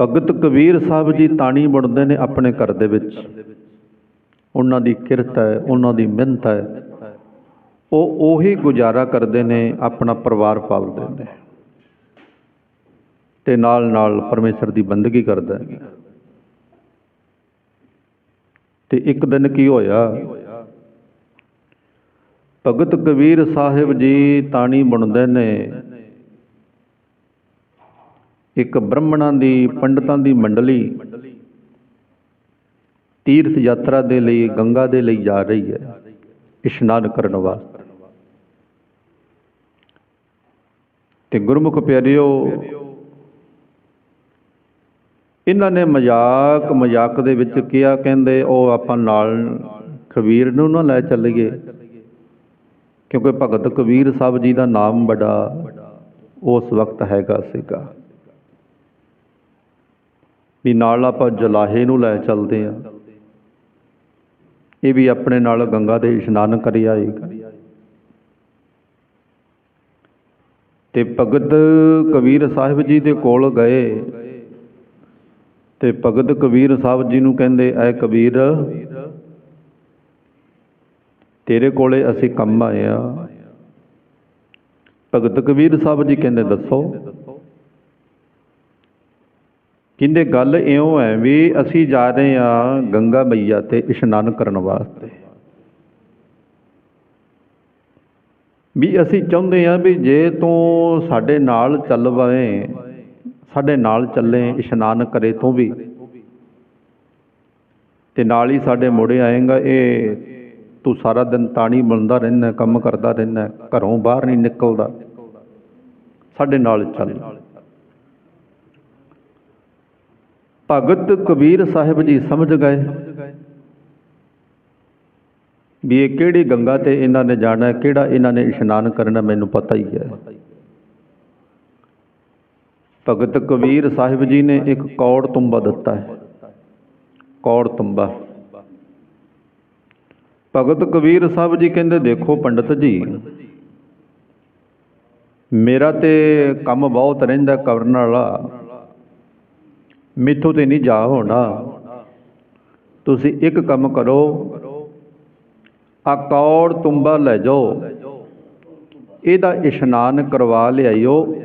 ਭਗਤ ਕਬੀਰ ਸਾਹਿਬ ਜੀ ਤਾਣੀ ਬੁਣਦੇ ਨੇ ਆਪਣੇ ਘਰ ਦੇ ਵਿੱਚ। ਉਹਨਾਂ ਦੀ ਕਿਰਤ ਹੈ, ਉਹਨਾਂ ਦੀ ਮਿਹਨਤ ਹੈ। ਉਹ ਉਹੀ ਗੁਜ਼ਾਰਾ ਕਰਦੇ ਨੇ, ਆਪਣਾ ਪਰਿਵਾਰ ਪਾਲਦੇ ਨੇ। ਤੇ ਨਾਲ ਨਾਲ ਪਰਮੇਸ਼ਰ ਦੀ ਬੰਦਗੀ ਕਰਦੇ ਨੇ ਤੇ ਇੱਕ ਦਿਨ ਕੀ ਹੋਇਆ? ਭਗਤ ਕਬੀਰ ਸਾਹਿਬ ਜੀ ਤਾਣੀ ਬੁਣਦੇ ਨੇ। ਇੱਕ ਬ੍ਰਾਹਮਣਾਂ ਦੀ ਪੰਡਤਾਂ ਦੀ ਮੰਡਲੀ ਤੀਰਥ ਯਾਤਰਾ ਦੇ ਲਈ, ਗੰਗਾ ਦੇ ਲਈ ਜਾ ਰਹੀ ਹੈ, ਇਸ਼ਨਾਨ ਕਰਨ ਵਾਸਤੇ। ਤੇ ਗੁਰਮੁਖ ਪਿਆਰਿਓ, ਇਹਨਾਂ ਨੇ ਮਜ਼ਾਕ ਮਜ਼ਾਕ ਦੇ ਵਿੱਚ ਕਿਹਾ, ਕਹਿੰਦੇ, ਉਹ ਆਪਾਂ ਨਾਲ ਕਬੀਰ ਨੂੰ ਨਾ ਲੈ ਚੱਲੀਏ, ਕਿਉਂਕਿ ਭਗਤ ਕਬੀਰ ਸਾਹਿਬ ਜੀ ਦਾ ਨਾਮ ਬੜਾ ਉਸ ਵਕਤ ਹੈਗਾ ਸੀਗਾ। ਵੀ ਨਾਲ ਆਪਾਂ ਜਲਾਹੇ ਨੂੰ ਲੈ ਚੱਲਦੇ ਆ ਇਹ ਵੀ ਆਪਣੇ ਨਾਲ ਗੰਗਾ ਦੇ ਇਸ਼ਨਾਨ ਕਰੀ ਆਏਗਾ। ਤੇ ਭਗਤ ਕਬੀਰ ਸਾਹਿਬ ਜੀ ਦੇ ਕੋਲ ਗਏ। ਤੇ ਭਗਤ ਕਬੀਰ ਸਾਹਿਬ ਜੀ ਨੂੰ ਕਹਿੰਦੇ, ਐ ਕਬੀਰ, ਤੇਰੇ ਕੋਲੇ ਅਸੀਂ ਕੰਮ ਆਏ ਆ ਭਗਤ ਕਬੀਰ ਸਾਹਿਬ ਜੀ ਕਹਿੰਦੇ, ਦੱਸੋ। ਕਹਿੰਦੇ ਗੱਲ ਇਉਂ ਹੈ ਵੀ ਅਸੀਂ ਜਾ ਰਹੇ ਹਾਂ ਗੰਗਾ ਮਈਆ ਤੇ ਇਸ਼ਨਾਨ ਕਰਨ ਵਾਸਤੇ। ਵੀ ਅਸੀਂ ਚਾਹੁੰਦੇ ਹਾਂ ਵੀ ਜੇ ਤੂੰ ਸਾਡੇ ਨਾਲ ਚੱਲ ਵਵੇਂ ਸਾਡੇ ਨਾਲ ਚੱਲੇ, ਇਸ਼ਨਾਨ ਕਰੇ ਤੂੰ ਵੀ। ਤੇ ਨਾਲ ਹੀ ਸਾਡੇ ਮੁੜੇ ਆਏਗਾ ਇਹ, ਤੂੰ ਸਾਰਾ ਦਿਨ ਤਾਣੀ ਬਣਦਾ ਰਹਿਣਾ ਕੰਮ ਕਰਦਾ ਰਹਿਣਾ ਘਰੋਂ ਬਾਹਰ ਨਹੀਂ ਨਿਕਲਦਾ। ਸਾਡੇ ਨਾਲ ਚੱਲ। ਭਗਤ ਕਬੀਰ ਸਾਹਿਬ ਜੀ ਸਮਝ ਗਏ ਵੀ ਇਹ ਕਿਹੜੀ ਗੰਗਾ ਤੇ ਇਹਨਾਂ ਨੇ ਜਾਣਾ, ਕਿਹੜਾ ਇਹਨਾਂ ਨੇ ਇਸ਼ਨਾਨ ਕਰਨਾ, ਮੈਨੂੰ ਪਤਾ ਹੀ ਹੈ। ਭਗਤ ਕਬੀਰ ਸਾਹਿਬ ਜੀ ਨੇ ਇੱਕ ਕੌੜ ਤੁੰਬਾ ਦਿੱਤਾ ਹੈ। ਕੌੜ ਤੁੰਬਾ। ਭਗਤ ਕਬੀਰ ਸਾਹਿਬ ਜੀ ਕਹਿੰਦੇ, ਦੇਖੋ ਪੰਡਤ ਜੀ, ਮੇਰਾ ਤੇ ਕੰਮ ਬਹੁਤ ਰਹਿੰਦਾ ਕਰਨ ਵਾਲਾ। ਮਿੱਥੋਂ ਤੇ ਨਹੀਂ ਜਾ ਹੋਣਾ। ਤੁਸੀਂ ਇੱਕ ਕੰਮ ਕਰੋ। ਆ ਕੌੜ ਤੁੰਬਾ ਲੈ ਜਾਓ। ਇਹਦਾ ਇਸ਼ਨਾਨ ਕਰਵਾ ਲਿਆਇਓ।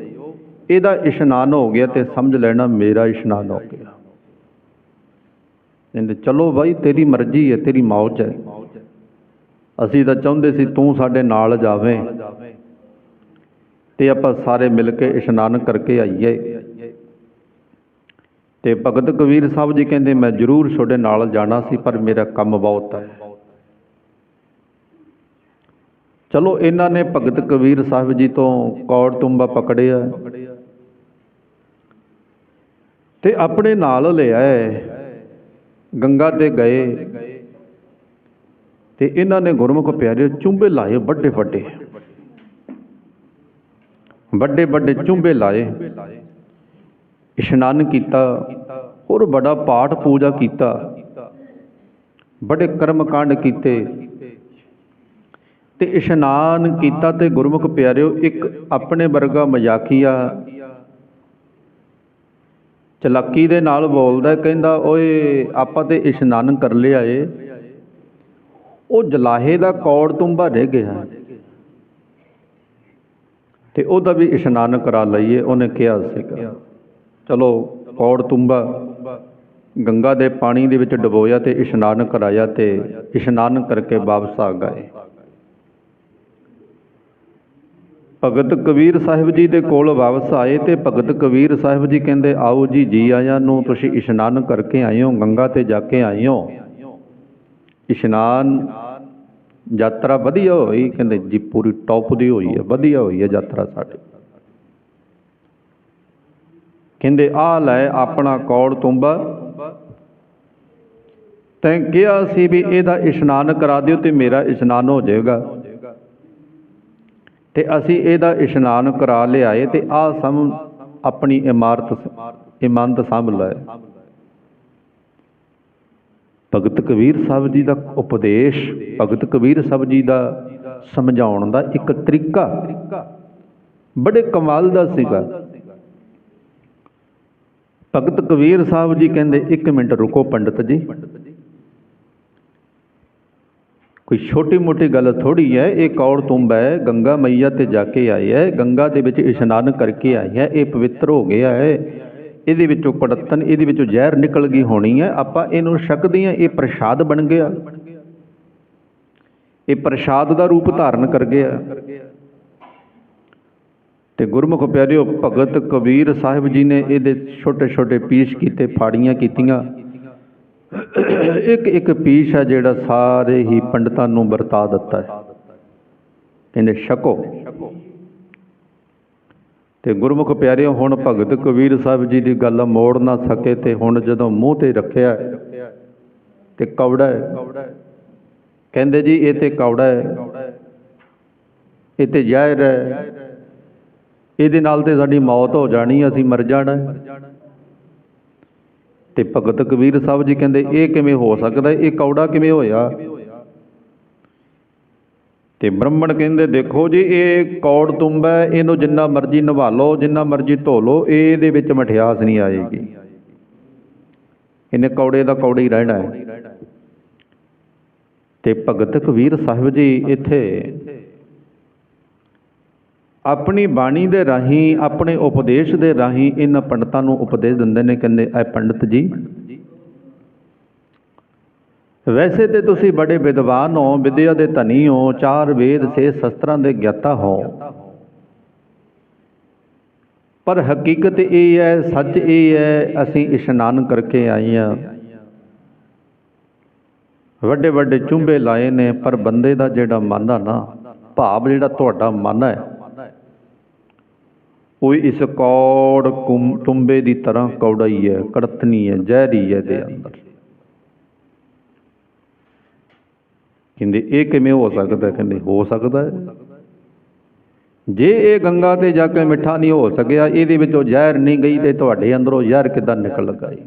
ਇਹਦਾ ਇਸ਼ਨਾਨ ਹੋ ਗਿਆ ਤੇ ਸਮਝ ਲੈਣਾ ਮੇਰਾ ਇਸ਼ਨਾਨ ਹੋ ਗਿਆ। ਕਹਿੰਦੇ ਚਲੋ ਬਾਈ, ਤੇਰੀ ਮਰਜ਼ੀ ਹੈ, ਤੇਰੀ ਮੌਜ ਹੈ। ਅਸੀਂ ਤਾਂ ਚਾਹੁੰਦੇ ਸੀ ਤੂੰ ਸਾਡੇ ਨਾਲ ਜਾਵੇਂ। ਤੇ ਆਪਾਂ ਸਾਰੇ ਮਿਲ ਕੇ ਇਸ਼ਨਾਨ ਕਰਕੇ ਆਈਏ। ਤੇ ਭਗਤ ਕਬੀਰ ਸਾਹਿਬ ਜੀ ਕਹਿੰਦੇ, ਮੈਂ ਜ਼ਰੂਰ ਤੁਹਾਡੇ ਨਾਲ ਜਾਣਾ ਸੀ, ਪਰ ਮੇਰਾ ਕੰਮ ਬਹੁਤ ਹੈ। ਚਲੋ, ਇਹਨਾਂ ਨੇ ਭਗਤ ਕਬੀਰ ਸਾਹਿਬ ਜੀ ਤੋਂ ਕੌੜ ਤੁੰਬਾ ਪਕੜਿਆ ਤੇ ਆਪਣੇ ਨਾਲ ਲਿਆ ਗੰਗਾ ਤੇ ਗਏ। ਤੇ ਇਹਨਾਂ ਨੇ ਗੁਰਮੁਖ ਪਿਆਰੇ ਚੁੰਬੇ ਲਾਏ ਵੱਡੇ ਵੱਡੇ ਵੱਡੇ ਵੱਡੇ ਚੁੰਬੇ ਲਾਏ। ਇਸ਼ਨਾਨ ਕੀਤਾ ਔਰ ਬੜਾ ਪਾਠ ਪੂਜਾ ਕੀਤਾ, ਬੜੇ ਕਰਮ ਕਾਂਡ ਕੀਤੇ। ਤੇ ਇਸ਼ਨਾਨ ਕੀਤਾ ਤੇ ਗੁਰਮੁਖ ਪਿਆਰਿਓ, ਇੱਕ ਆਪਣੇ ਵਰਗਾ ਮਜ਼ਾਕੀਆ ਚਲਾਕੀ ਦੇ ਨਾਲ ਬੋਲਦਾ ਕਹਿੰਦਾ, ਓਏ, ਆਪਾਂ ਤੇ ਇਸ਼ਨਾਨ ਕਰ ਲਿਆ ਏ। ਉਹ ਜਲਾਹੇ ਦਾ ਕੌੜ ਤੁੰਬਾ ਰਹਿ ਗਿਆ। ਤੇ ਉਹਦਾ ਵੀ ਇਸ਼ਨਾਨ ਕਰਾ ਲਈਏ, ਉਹਨੇ ਕਿਹਾ ਸੀਗਾ। ਚਲੋ, ਕੌੜ ਤੁੰਬਾ। ਗੰਗਾ ਦੇ ਪਾਣੀ ਦੇ ਵਿੱਚ ਡਬੋਇਆ ਤੇ ਇਸ਼ਨਾਨ ਕਰਾਇਆ ਤੇ ਇਸ਼ਨਾਨ ਕਰਕੇ ਵਾਪਸ ਆ ਗਏ। ਭਗਤ ਕਬੀਰ ਸਾਹਿਬ ਜੀ ਦੇ ਕੋਲ ਵਾਪਸ ਆਏ ਤੇ ਭਗਤ ਕਬੀਰ ਸਾਹਿਬ ਜੀ ਕਹਿੰਦੇ, ਆਓ ਜੀ ਜੀ ਆਇਆਂ ਨੂੰ ਤੁਸੀਂ ਇਸ਼ਨਾਨ ਕਰਕੇ ਆਏ ਹੋ ਗੰਗਾ ਤੇ ਜਾ ਕੇ ਆਏ ਹੋ ਇਸ਼ਨਾਨ ਯਾਤਰਾ ਵਧੀਆ ਹੋਈ, ਕਹਿੰਦੇ, ਜੀ, ਪੂਰੀ ਟੌਪ ਦੀ ਹੋਈ ਹੈ, ਵਧੀਆ ਹੋਈ ਹੈ ਯਾਤਰਾ ਸਾਡੀ। ਕਹਿੰਦੇ ਆ ਲੈ ਆਪਣਾ ਕੌੜ ਤੁੰਬਾ। ਤੈਂ ਕਿਹਾ ਸੀ ਵੀ ਇਹਦਾ ਇਸ਼ਨਾਨ ਕਰਾ ਦਿਓ ਤੇ ਮੇਰਾ ਇਸ਼ਨਾਨ ਹੋ ਜਾਏਗਾ। ਤੇ ਅਸੀਂ ਇਹਦਾ ਇਸ਼ਨਾਨ ਕਰਾ ਲਿਆਏ ਤੇ ਆ ਸਮ ਆਪਣੀ ਇਮਾਰਤ ਇਮਾਨਤ ਸਾਂਭ ਲੈ ਭਗਤ ਕਬੀਰ ਸਾਹਿਬ ਜੀ ਦਾ ਉਪਦੇਸ਼, ਭਗਤ ਕਬੀਰ ਸਾਹਿਬ ਜੀ ਦਾ ਸਮਝਾਉਣ ਦਾ ਇੱਕ ਤਰੀਕਾ ਬੜੇ ਕਮਾਲ ਦਾ ਸੀਗਾ। ਭਗਤ ਕਬੀਰ ਸਾਹਿਬ ਜੀ ਕਹਿੰਦੇ 1 ਮਿੰਟ ਰੁਕੋ ਪੰਡਤ ਜੀ। ਕੋਈ ਛੋਟੀ ਮੋਟੀ ਗੱਲ ਥੋੜੀ ਹੈ, ਇਹ ਕੌੜ ਤੁੰਬ ਹੈ ਗੰਗਾ ਮਈਆ ਤੇ ਜਾ ਕੇ ਆਈ ਹੈ, ਗੰਗਾ ਦੇ ਵਿੱਚ ਇਸ਼ਨਾਨ ਕਰਕੇ ਆਈ ਹੈ, ਇਹ ਪਵਿੱਤਰ ਹੋ ਗਿਆ ਹੈ। ਇਹਦੇ ਵਿੱਚੋਂ ਕੜਤਨ ਇਹਦੇ ਵਿੱਚੋਂ ਜ਼ਹਿਰ ਨਿਕਲ ਗਈ ਹੋਣੀ ਹੈ, ਆਪਾਂ ਇਹਨੂੰ ਛਕਦੇ ਹਾਂ, ਇਹ ਪ੍ਰਸ਼ਾਦ ਬਣ ਗਿਆ। ਇਹ ਪ੍ਰਸ਼ਾਦ ਦਾ ਰੂਪ ਧਾਰਨ ਕਰ ਗਿਆ। ਤੇ ਗੁਰਮੁਖ ਪਿਆਰਿਓ, ਭਗਤ ਕਬੀਰ ਸਾਹਿਬ ਜੀ ਨੇ ਇਹਦੇ ਛੋਟੇ ਛੋਟੇ ਪੀਸ ਕੀਤੇ, ਫਾੜੀਆਂ ਕੀਤੀਆਂ। ਇੱਕ ਇੱਕ ਪੀਸ ਹੈ ਜਿਹੜਾ ਸਾਰੇ ਹੀ ਪੰਡਤਾਂ ਨੂੰ ਵਰਤਾ ਦਿੱਤਾ ਹੈ। ਕਹਿੰਦੇ ਛਕੋ। ਤੇ ਗੁਰਮੁਖ ਪਿਆਰਿਓ, ਹੁਣ ਭਗਤ ਕਬੀਰ ਸਾਹਿਬ ਜੀ ਦੀ ਗੱਲ ਮੋੜ ਨਾ ਸਕੇ ਤੇ ਹੁਣ ਜਦੋਂ ਮੂੰਹ ਤੇ ਰੱਖਿਆ ਤੇ ਕੌੜਾ ਹੈ। ਕਹਿੰਦੇ ਜੀ, ਇਹ ਤੇ ਕੌੜਾ ਹੈ। ਇਹ ਤੇ ਜ਼ਹਿਰ ਹੈ। ਇਹਦੇ ਨਾਲ ਤੇ ਸਾਡੀ ਮੌਤ ਹੋ ਜਾਣੀ, ਅਸੀਂ ਮਰ ਜਾਣਾ। ਤੇ ਭਗਤ ਕਬੀਰ ਸਾਹਿਬ ਜੀ ਕਹਿੰਦੇ, ਇਹ ਕਿਵੇਂ ਹੋ ਸਕਦਾ? ਇਹ ਕੌੜਾ ਕਿਵੇਂ ਹੋਇਆ? ਤੇ ਬ੍ਰਾਹਮਣ ਕਹਿੰਦੇ, ਦੇਖੋ ਜੀ, ਇਹ ਕੌੜ ਤੁੰਬ ਹੈ, ਇਹਨੂੰ ਜਿੰਨਾ ਮਰਜ਼ੀ ਨਵਾ ਲਓ, ਜਿੰਨਾ ਮਰਜ਼ੀ ਧੋ ਲਓ, ਇਹਦੇ ਵਿੱਚ ਮਠਿਆਸ ਨਹੀਂ ਆਏਗੀ। ਇਹਨੇ ਕੌੜੇ ਦਾ ਕੌੜੇ ਹੀ ਰਹਿਣਾ ਹੈ। ਤੇ ਭਗਤ ਕਬੀਰ ਸਾਹਿਬ ਜੀ ਇੱਥੇ ਆਪਣੀ ਬਾਣੀ ਦੇ ਰਾਹੀਂ, ਆਪਣੇ ਉਪਦੇਸ਼ ਦੇ ਰਾਹੀਂ ਇਹਨਾਂ ਪੰਡਤਾਂ ਨੂੰ ਉਪਦੇਸ਼ ਦਿੰਦੇ ਨੇ, ਕਹਿੰਦੇ, ਐ ਪੰਡਤ ਜੀ, ਵੈਸੇ ਤੇ ਤੁਸੀਂ ਬੜੇ ਵਿਦਵਾਨ ਹੋ, ਵਿਦਿਆ ਦੇ ਧਨੀ ਹੋ, ਚਾਰ ਵੇਦ ਸੇ ਸ਼ਸਤਰਾਂ ਦੇ ਗਿਆਤਾ ਹੋ। ਪਰ ਹਕੀਕਤ ਇਹ ਹੈ, ਸੱਚ ਇਹ ਹੈ, ਅਸੀਂ ਇਸ਼ਨਾਨ ਕਰਕੇ ਆਏ ਆ ਵੱਡੇ ਵੱਡੇ ਚੁੰਬੇ ਲਾਏ ਨੇ, ਪਰ ਬੰਦੇ ਦਾ ਜਿਹੜਾ ਮਨ ਆ ਨਾ, ਭਾਵ ਜਿਹੜਾ ਤੁਹਾਡਾ ਮਨ ਹੈ ਉਹ ਇਸ ਕੌੜ ਕੁੰ- ਤੁੰਬੇ ਦੀ ਤਰ੍ਹਾਂ ਕੌੜਾ ਹੀ ਹੈ ਕੜਤਨੀ ਹੈ, ਜ਼ਹਿਰੀ ਹੈ ਦੇ ਅੰਦਰ। ਕਹਿੰਦੇ, ਇਹ ਕਿਵੇਂ ਹੋ ਸਕਦਾ ਕਹਿੰਦੇ, ਹੋ ਸਕਦਾ ਹੈ। ਜੇ ਇਹ ਗੰਗਾ ਤੇ ਜਾ ਕੇ ਮਿੱਠਾ ਨਹੀਂ ਹੋ ਸਕਿਆ, ਇਹਦੇ ਵਿੱਚੋਂ ਜ਼ਹਿਰ ਨਹੀਂ ਗਈ ਤੇ ਤੁਹਾਡੇ ਅੰਦਰੋਂ ਜ਼ਹਿਰ ਕਿੱਦਾਂ ਨਿਕਲ ਗਈ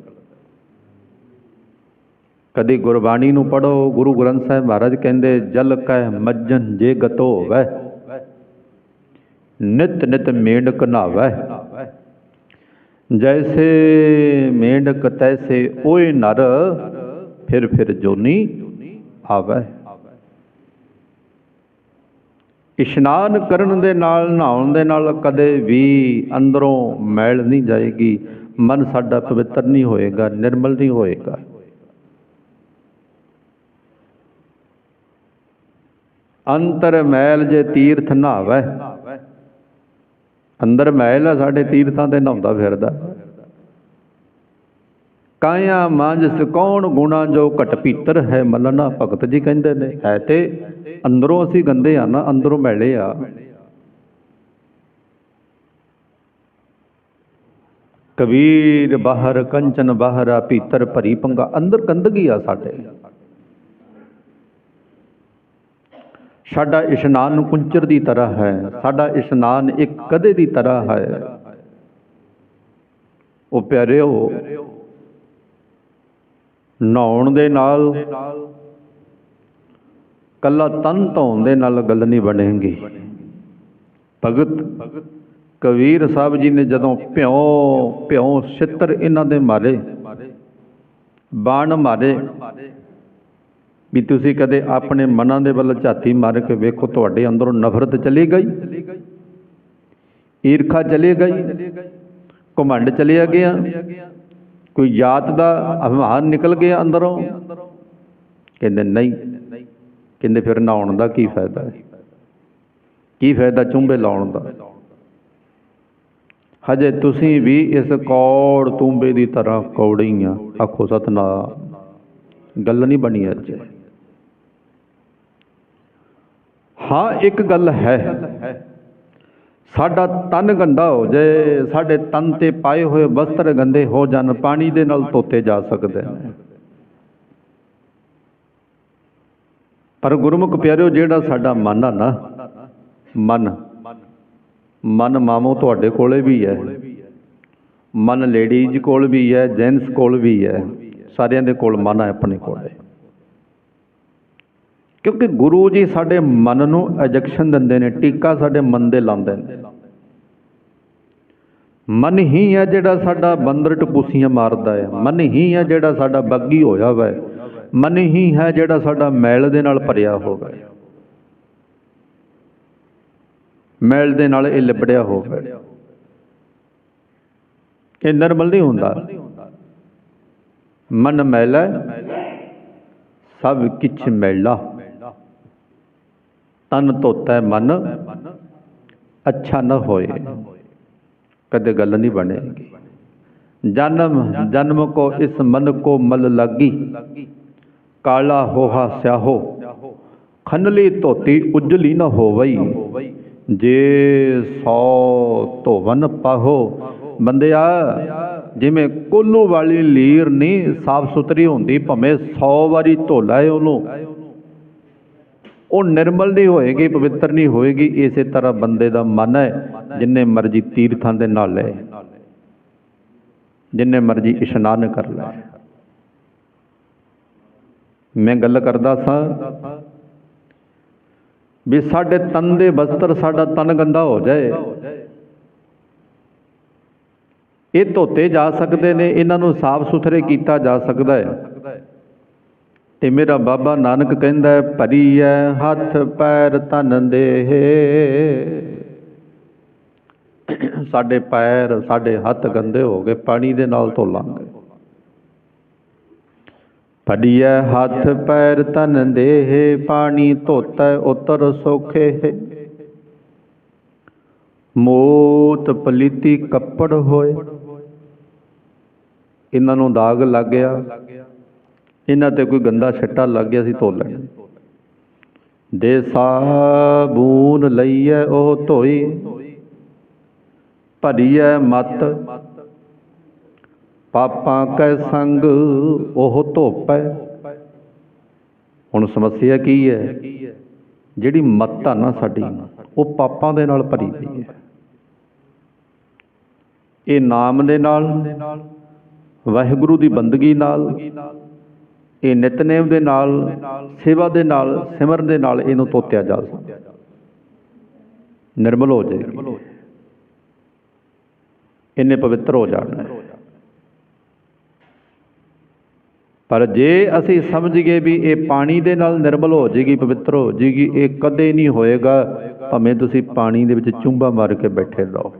ਕਦੇ ਗੁਰਬਾਣੀ ਨੂੰ ਪੜੋ ਗੁਰੂ ਗ੍ਰੰਥ ਸਾਹਿਬ ਮਹਾਰਾਜ ਕਹਿੰਦੇ, ਜਲ ਕੈ ਮੱਜਨ ਜੇ ਗਤੋ ਹੋਵੇ ਨਿਤ ਨਿਤ ਮੇਂਢਕ ਨਹਾਵੈ। ਜੈਸੇ ਮੇਂਢਕ ਤੈਸੇ ਓਏ ਨਰ, ਫਿਰ ਫਿਰ ਜੋਨੀ ਆਵੈ। ਇਸ਼ਨਾਨ ਕਰਨ ਦੇ ਨਾਲ, ਨਹਾਉਣ ਦੇ ਨਾਲ ਕਦੇ ਵੀ ਅੰਦਰੋਂ ਮੈਲ ਨਹੀਂ ਜਾਏਗੀ। ਮਨ ਸਾਡਾ ਪਵਿੱਤਰ ਨਹੀਂ ਹੋਏਗਾ, ਨਿਰਮਲ ਨਹੀਂ ਹੋਏਗਾ। ਅੰਤਰ ਮੈਲ ਜੇ ਤੀਰਥ ਨਹਾਵੈ। ਅੰਦਰ ਮੈਲ ਆ, ਸਾਡੇ ਤੀਰਥਾਂ ਤੇ ਨਹਾਉਂਦਾ ਫਿਰਦਾ। ਕਾਇਆ ਮਾਂਜ ਕੌਣ ਗੁਣਾ ਜੋ ਘਟ ਪੀਤਰ ਹੈ, ਮਲਨਾ ਭਗਤ ਜੀ ਕਹਿੰਦੇ ਨੇ। ਹੈ ਤੇ ਅੰਦਰੋਂ ਅਸੀਂ ਗੰਦੇ ਆ ਨਾ, ਅੰਦਰੋਂ ਮੈਲੇ ਆ। ਕਬੀਰ ਬਾਹਰ, ਕੰਚਨ ਬਾਹਰਾ ਪੀਤਰ ਭਰੀ ਪੰਗਾ ਅੰਦਰ ਗੰਦਗੀ ਆ ਸਾਡੇ। ਸਾਡਾ ਇਸ਼ਨਾਨ ਕੁੰਚਰ ਦੀ ਤਰ੍ਹਾਂ ਹੈ, ਸਾਡਾ ਇਸ਼ਨਾਨ ਇੱਕ ਕਦੇ ਦੀ ਤਰ੍ਹਾਂ ਹੈ। ਉਹ ਪਿਆਰਿਓ, ਨਹਾਉਣ ਦੇ ਨਾਲ ਕੱਲਾ ਤਨ ਧੋਣ ਦੇ ਨਾਲ ਗੱਲ ਨਹੀਂ ਬਣੇਗੀ। ਭਗਤ ਕਬੀਰ ਸਾਹਿਬ ਜੀ ਨੇ ਜਦੋਂ ਭਿਉ ਭਿਉ ਛਿੱਤਰ ਇਹਨਾਂ ਦੇ ਮਾਰੇ, ਬਾਣ ਮਾਰੇ ਵੀ ਤੁਸੀਂ ਕਦੇ ਆਪਣੇ ਮਨਾਂ ਦੇ ਵੱਲ ਝਾਤੀ ਮਾਰ ਕੇ ਵੇਖੋ, ਤੁਹਾਡੇ ਅੰਦਰੋਂ ਨਫ਼ਰਤ ਚਲੀ ਗਈ। ਈਰਖਾ ਚਲੀ ਗਈ। ਘਮੰਡ ਚਲਿਆ ਗਿਆ। ਕੋਈ ਜਾਤ ਦਾ ਅਭਿਮਾਨ ਨਿਕਲ ਗਿਆ ਅੰਦਰੋਂ। ਕਹਿੰਦੇ ਨਹੀਂ। ਕਹਿੰਦੇ ਫਿਰ ਨਹਾਉਣ ਦਾ ਕੀ ਫਾਇਦਾ ਹੈ? ਕੀ ਫਾਇਦਾ ਚੁੰਬੇ ਲਾਉਣ ਦਾ? ਹਜੇ ਤੁਸੀਂ ਵੀ ਇਸ ਕੌੜ ਤੁੰਬੇ ਦੀ ਤਰ੍ਹਾਂ ਕੌੜੀਆਂ। ਆਖੋ ਸਤਨਾਮ। ਗੱਲ ਨਹੀਂ ਬਣੀ ਅੱਜ। ਹਾਂ, ਇੱਕ ਗੱਲ ਹੈ। ਸਾਡਾ ਤਨ ਗੰਦਾ ਹੋ ਜਾਏ, ਸਾਡੇ ਤਨ ਤੇ ਪਾਏ ਹੋਏ ਵਸਤਰ ਗੰਦੇ ਹੋ ਜਾਣ, ਪਾਣੀ ਦੇ ਨਾਲ ਧੋਤੇ ਜਾ ਸਕਦੇ ਨੇ। ਪਰ ਗੁਰਮੁਖ ਪਿਆਰਿਓ, ਜਿਹੜਾ ਸਾਡਾ ਮਨ ਆ ਨਾ, ਮਨ ਮਨ ਮਾਮੋ ਤੁਹਾਡੇ ਕੋਲੇ ਵੀ ਹੈ। ਮਨ ਲੇਡੀਜ਼ ਕੋਲ ਵੀ ਹੈ ਜੈਂਟਸ ਕੋਲ ਵੀ ਹੈ। ਸਾਰਿਆਂ ਦੇ ਕੋਲ ਮਨ ਹੈ ਆਪਣੇ ਕੋਲੇ। ਕਿਉਂਕਿ ਗੁਰੂ ਜੀ ਸਾਡੇ ਮਨ ਨੂੰ ਐਜੈਕਸ਼ਨ ਦਿੰਦੇ ਨੇ, ਟੀਕਾ ਸਾਡੇ ਮਨ ਦੇ ਲਾਉਂਦੇ ਨੇ। ਮਨ ਹੀ ਹੈ ਜਿਹੜਾ ਸਾਡਾ ਬੰਦਰ ਟਪੂਸੀਆਂ ਮਾਰਦਾ ਹੈ ਮਨ ਹੀ ਹੈ ਜਿਹੜਾ ਸਾਡਾ ਬੱਗੀ ਹੋਇਆ ਵਾ। ਮਨ ਹੀ ਹੈ ਜਿਹੜਾ ਸਾਡਾ ਮੈਲ ਦੇ ਨਾਲ ਭਰਿਆ ਹੋਵੇ। ਮੈਲ ਦੇ ਨਾਲ ਇਹ ਲਿਬੜਿਆ ਹੋਵੇ। ਇਹ ਨਰਮਲ ਨਹੀਂ ਹੁੰਦਾ। ਮਨ ਮੈਲਾ ਸਭ ਕਿਛ ਮੈਲਾ। ਤਨ ਧੋਤਾ ਮਨ, ਅੱਛਾ ਨਾ ਹੋਏ। ਕਦੇ ਗੱਲ ਨਹੀਂ ਬਣੇਗੀ ਜਨਮ ਜਨਮ ਕੋ ਇਸ ਮਨ ਕੋ ਮਲ ਲਾਗੀ। ਕਾਲਾ ਹੋਹਾ ਸਿਆਹੋ। ਖੰਡਲੀ ਧੋਤੀ ਉਜਲੀ ਨਾ ਹੋਵਈ। ਜੇ ਸੌ ਧੋਵਨ ਪਾਹੋ। ਬੰਦਿਆ, ਜਿਵੇਂ ਕੋਲੂ ਵਾਲੀ ਲੀਰ ਨਹੀਂ ਸਾਫ਼ ਸੁਥਰੀ ਹੁੰਦੀ, ਭਵੇਂ 100 ਵਾਰੀ ਧੋ ਲਾਏ ਉਹਨੂੰ। ਉਹ ਨਿਰਮਲ ਨਹੀਂ ਹੋਏਗੀ, ਪਵਿੱਤਰ ਨਹੀਂ ਹੋਏਗੀ, ਇਸੇ ਤਰ੍ਹਾਂ ਬੰਦੇ ਦਾ ਮਨ ਹੈ, ਜਿੰਨੇ ਮਰਜ਼ੀ ਤੀਰਥਾਂ ਦੇ ਨਾਲ ਲੈ ਜਿੰਨੇ ਮਰਜ਼ੀ ਇਸ਼ਨਾਨ ਕਰ ਲੈ ਮੈਂ ਗੱਲ ਕਰਦਾ ਸਾਂ ਵੀ ਸਾਡੇ ਤਨ ਦੇ ਬਸਤਰ, ਸਾਡਾ ਤਨ ਗੰਦਾ ਹੋ ਜਾਏ। ਇਹ ਧੋਤੇ ਜਾ ਸਕਦੇ ਨੇ, ਇਹਨਾਂ ਨੂੰ ਸਾਫ਼ ਸੁਥਰੇ ਕੀਤਾ ਜਾ ਸਕਦਾ ਹੈ। ਤੇ ਮੇਰਾ ਬਾਬਾ ਨਾਨਕ ਕਹਿੰਦਾ ਹੈ ਭਰੀ ਹੈ ਹੱਥ ਪੈਰ ਤਨ ਦੇਹ। ਸਾਡੇ ਪੈਰ, ਸਾਡੇ ਹੱਥ ਗੰਦੇ ਹੋ ਗਏ, ਪਾਣੀ ਦੇ ਨਾਲ ਧੋ ਲਾਂਗੇ। ਭਰੀ ਹੈ ਹੱਥ ਪੈਰ ਤਨ ਦੇਹ, ਪਾਣੀ ਧੋਤਾ ਉਤਰ ਸੋਖੇ। ਮੋਤ ਪਲੀਤੀ ਕੱਪੜ ਹੋਏ। ਇਹਨਾਂ ਨੂੰ ਦਾਗ ਲੱਗ ਗਿਆ। ਇਹਨਾਂ ਤੇ ਕੋਈ ਗੰਦਾ ਛੱਟਾ ਲੱਗ ਗਿਆ ਸੀ ਧੋ ਲੈਣਾ ਦੇ ਸਾਬੂਨ ਲਈਐ ਉਹ ਧੋਈ, ਭਰੀਐ ਮਤ। ਪਾਪਾਂ ਕੈ ਸੰਗ ਉਹ ਧੋਪੈ। ਹੁਣ ਸਮੱਸਿਆ ਕੀ ਹੈ ਜਿਹੜੀ ਮਤ ਆ ਨਾ ਸਾਡੀ, ਉਹ ਪਾਪਾਂ ਦੇ ਨਾਲ ਭਰੀ ਪਈ ਹੈ ਇਹ ਨਾਮ ਦੇ ਨਾਲ, ਵਾਹਿਗੁਰੂ ਦੀ ਬੰਦਗੀ ਨਾਲ ਇਹ ਨਿਤਨੇਮ ਦੇ ਨਾਲ, ਸੇਵਾ ਦੇ ਨਾਲ, ਸਿਮਰਨ ਦੇ ਨਾਲ ਇਹਨੂੰ ਤੋਤਿਆ ਜਾ ਸਕਦਾ। ਨਿਰਮਲ ਹੋ ਜਾਏਗੀ। ਇਹਨੇ ਪਵਿੱਤਰ ਹੋ ਜਾਣਾ ਪਰ ਜੇ ਅਸੀਂ ਸਮਝ ਗਏ ਵੀ ਇਹ ਪਾਣੀ ਦੇ ਨਾਲ ਨਿਰਮਲ ਹੋ ਜਾਏਗੀ, ਪਵਿੱਤਰ ਹੋ ਜਾਏਗੀ, ਇਹ ਕਦੇ ਨਹੀਂ ਹੋਏਗਾ, ਭਾਵੇਂ ਤੁਸੀਂ ਪਾਣੀ ਦੇ ਵਿੱਚ ਚੁੰਬਾ ਮਾਰ ਕੇ ਬੈਠੇ ਰਹੋ।